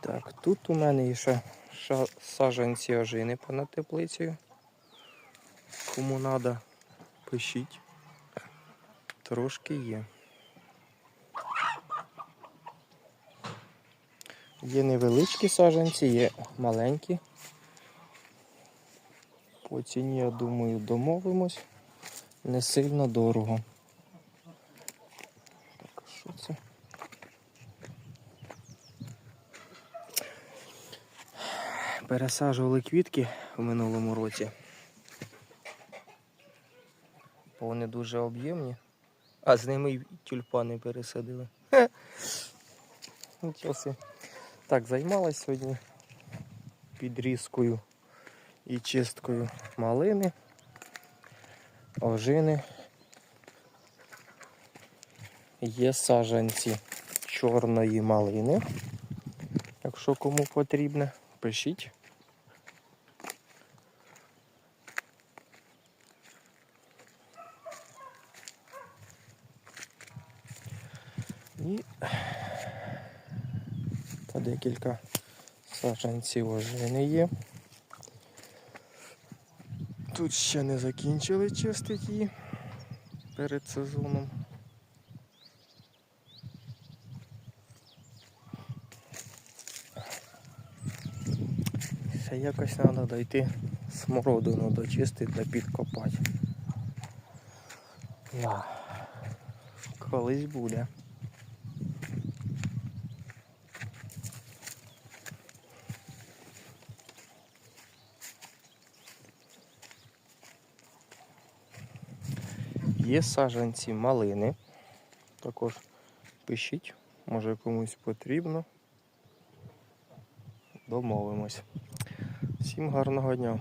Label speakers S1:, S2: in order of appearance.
S1: Так, тут у мене ще саджанці ожини понад теплицею. Кому треба, пишіть. Трошки є. Є невеличкі саджанці, є маленькі. По ціні, я думаю, домовимось. Не сильно дорого. Так, а що це? Пересаджували квітки в минулому році. Бо вони дуже об'ємні. А з ними й тюльпани пересадили. Нічого. Так, займалась сьогодні підрізкою і чисткою малини, ожини. Є саджанці чорної малини. Якщо кому потрібно, пишіть. І та декілька саджанців ожини є. Тут ще не закінчили чистити її перед сезоном. Ще якось треба дойти смородину дочистити та підкопати. Колись буде. Є саджанці малини. Також пишіть, може комусь потрібно. Домовимось. Всім гарного дня.